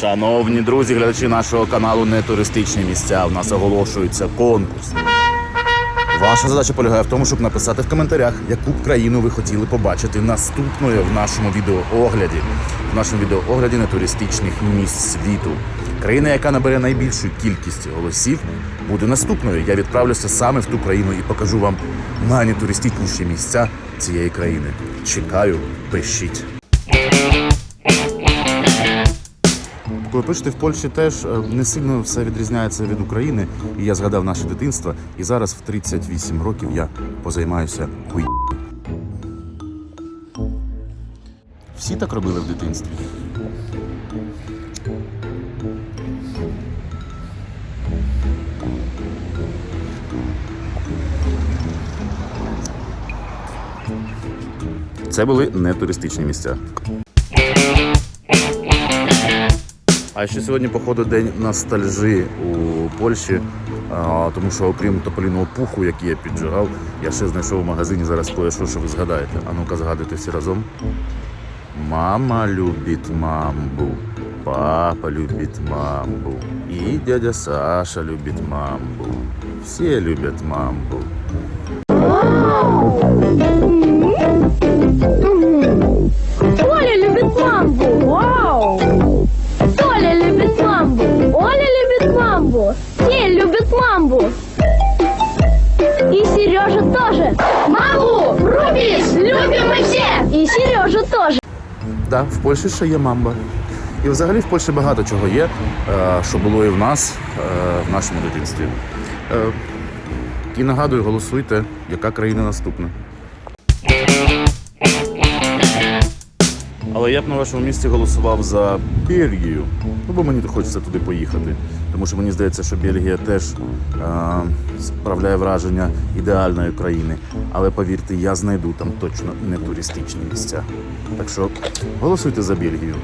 Шановні друзі, глядачі нашого каналу не туристичні місця. У нас оголошується конкурс. Ваша задача полягає в тому, щоб написати в коментарях, яку б країну ви хотіли побачити наступною в нашому відеоогляді. В нашому відеоогляді нетуристичних місць світу. Країна, яка набере найбільшу кількість голосів, буде наступною. Я відправлюся саме в ту країну і покажу вам найнетуристичніші місця цієї країни. Чекаю, пишіть. Коли пишете в Польщі теж е, не сильно все відрізняється від України. І я згадав наше дитинство, і зараз в 38 років я позаймаюся хуй. Всі так робили в дитинстві. Це були не туристичні місця. А ще сьогодні, походу, день ностальжі у Польщі, а, тому що окрім тополіного пуху, який я піджигав, я ще знайшов в магазині зараз кое-що, що ви згадаєте. А ну-ка згадуйте всі разом. Мама любить мамбу, папа любить мамбу, і дядя Саша любить мамбу. Всі люблять мамбу. Так, в Польщі ще є мамба. І взагалі в Польщі багато чого є, е, що було і в нас е, в нашому дитинстві. Е, І нагадую, голосуйте, яка країна наступна. Але я б на вашому місці голосував за Бельгію. Ну, бо мені хочеться туди поїхати. Тому що мені здається, що Бельгія теж е, справляє враження ідеальної країни. Але повірте, я знайду там точно не туристичні місця. Так що голосуйте за Бельгію.